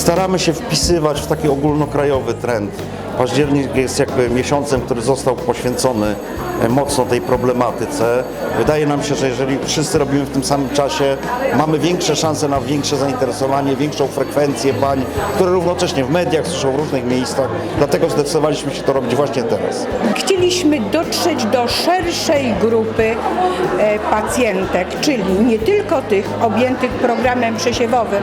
Staramy się wpisywać w taki ogólnokrajowy trend. Październik jest jakby miesiącem, który został poświęcony mocno tej problematyce. Wydaje nam się, że jeżeli wszyscy robimy w tym samym czasie, mamy większe szanse na większe zainteresowanie, większą frekwencję pań, które równocześnie w mediach słyszą w różnych miejscach. Dlatego zdecydowaliśmy się to robić właśnie teraz. Chcieliśmy dotrzeć do szerszej grupy e, pacjentek, czyli nie tylko tych objętych programem przesiewowym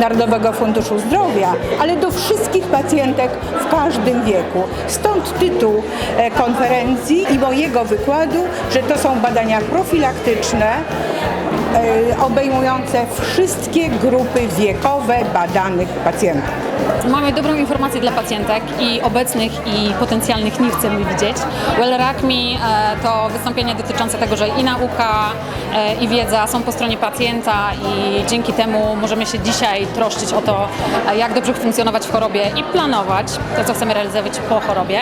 Narodowego Funduszu Zdrowia, ale do wszystkich pacjentek w każdym wieku. Stąd tytuł e, konferencji i mojego wykładu, że to są badania profilaktyczne obejmujące wszystkie grupy wiekowe badanych pacjentów. Mamy dobrą informację dla pacjentek i obecnych i potencjalnych nie chcemy widzieć. Well Rock Me e, to wystąpienie dotyczące tego, że i nauka e, i wiedza są po stronie pacjenta i dzięki temu możemy się dzisiaj troszczyć o to, e, jak dobrze funkcjonować w chorobie i planować to, co chcemy realizować po chorobie.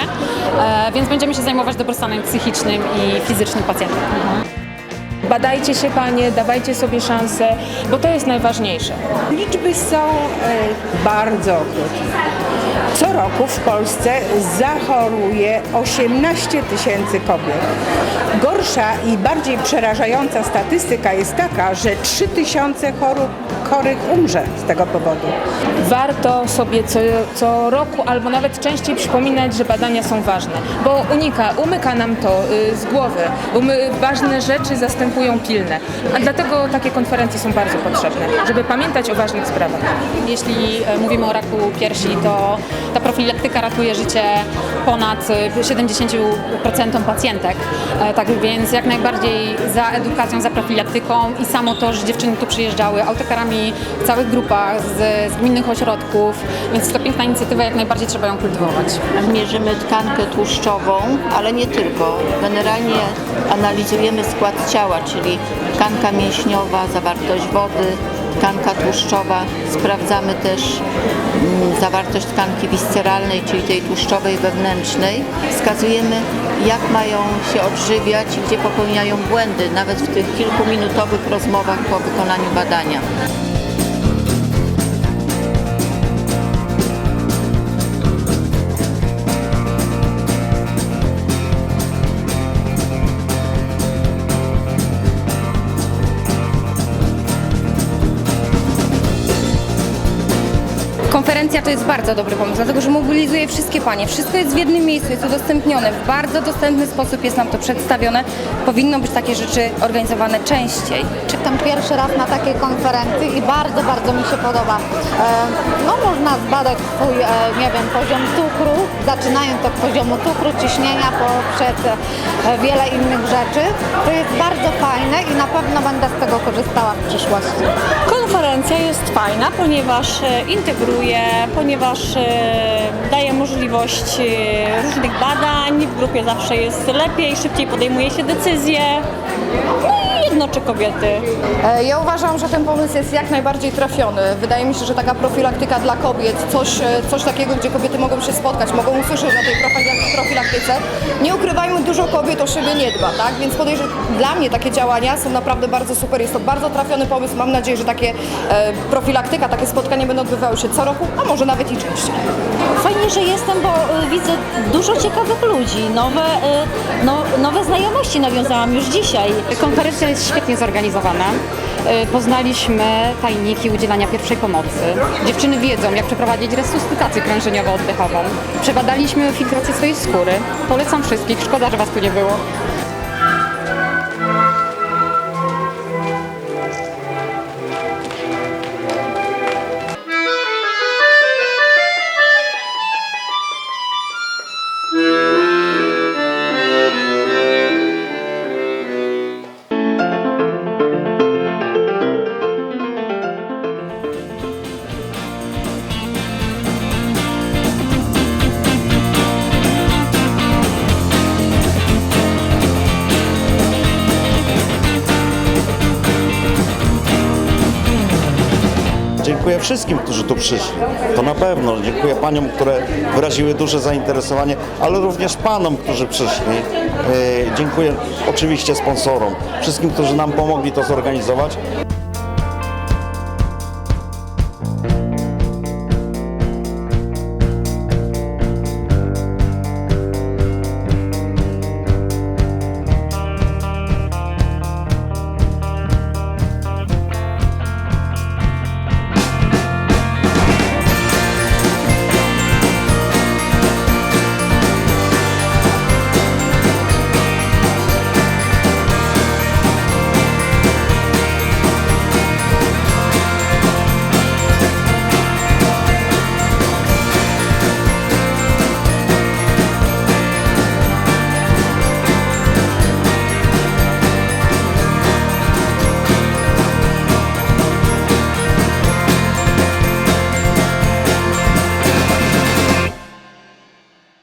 E, Więc będziemy się zajmować dobrostanem psychicznym i fizycznym pacjentów. Badajcie się panie, dawajcie sobie szansę, bo to jest najważniejsze. Liczby są e, bardzo krótkie. Co roku w Polsce zachoruje 18 tysięcy kobiet. Gorsza i bardziej przerażająca statystyka jest taka, że 3 tysiące chorób, chorych umrze z tego powodu. Warto sobie co, co roku albo nawet częściej przypominać, że badania są ważne, bo unika, umyka nam to y, z głowy, bo my ważne rzeczy zastępują pilne, a dlatego takie konferencje są bardzo potrzebne, żeby pamiętać o ważnych sprawach. Jeśli e, mówimy o raku piersi, to ta profilaktyka ratuje życie ponad e, 70% pacjentek. E, Tak więc jak najbardziej za edukacją, za profilaktyką i samo to, że dziewczyny tu przyjeżdżały autokarami w całych grupach z, z gminnych ośrodków, więc to piękna inicjatywa, jak najbardziej trzeba ją kultywować. Mierzymy tkankę tłuszczową, ale nie tylko. Generalnie analizujemy skład ciała, czyli tkanka mięśniowa, zawartość wody, tkanka tłuszczowa. Sprawdzamy też mm, zawartość tkanki wisceralnej, czyli tej tłuszczowej wewnętrznej. Wskazujemy, jak mają się odżywiać i gdzie popełniają błędy, nawet w tych kilkuminutowych rozmowach po wykonaniu badania. Konferencja to jest bardzo dobry pomysł, dlatego że mobilizuje wszystkie panie. Wszystko jest w jednym miejscu, jest udostępnione. W bardzo dostępny sposób jest nam to przedstawione. Powinno być takie rzeczy organizowane częściej. Czytam pierwszy raz na takiej konferencji i bardzo, bardzo mi się podoba. E, No można zbadać swój, e, nie wiem, poziom cukru, zaczynając od poziomu cukru, ciśnienia poprzez e, wiele innych rzeczy. To jest bardzo fajne i na pewno będę z tego korzystała w przyszłości. Konferencja jest fajna, ponieważ e, integruje, ponieważ e, daje możliwość e, różnych badań, w grupie zawsze jest lepiej, szybciej podejmuje się decyzje, no i jednoczy kobiety. Ja uważam, że ten pomysł jest jak najbardziej trafiony. Wydaje mi się, że taka profilaktyka dla kobiet, coś, coś takiego, gdzie kobiety mogą się spotkać, mogą usłyszeć o tej profil- profilaktyce. Nie ukrywajmy, dużo kobiet o siebie nie dba, tak? Więc podejrzewam, dla mnie takie działania są naprawdę bardzo super. Jest to bardzo trafiony pomysł. Mam nadzieję, że takie profilaktyka, takie spotkania będą odbywały się co roku, a może nawet i częściej. Fajnie, że jestem, bo e, widzę dużo ciekawych ludzi, nowe, e, no, nowe znajomości nawiązałam już dzisiaj. Konferencja jest świetnie zorganizowana. Poznaliśmy tajniki udzielania pierwszej pomocy. Dziewczyny wiedzą, jak przeprowadzić resuscytację krążeniowo-oddechową. Przebadaliśmy filtrację swojej skóry. Polecam wszystkich. Szkoda, że Was tu nie było. Dziękuję wszystkim, którzy tu przyszli. To na pewno. Dziękuję paniom, które wyraziły duże zainteresowanie, ale również panom, którzy przyszli. E, Dziękuję oczywiście sponsorom, wszystkim, którzy nam pomogli to zorganizować.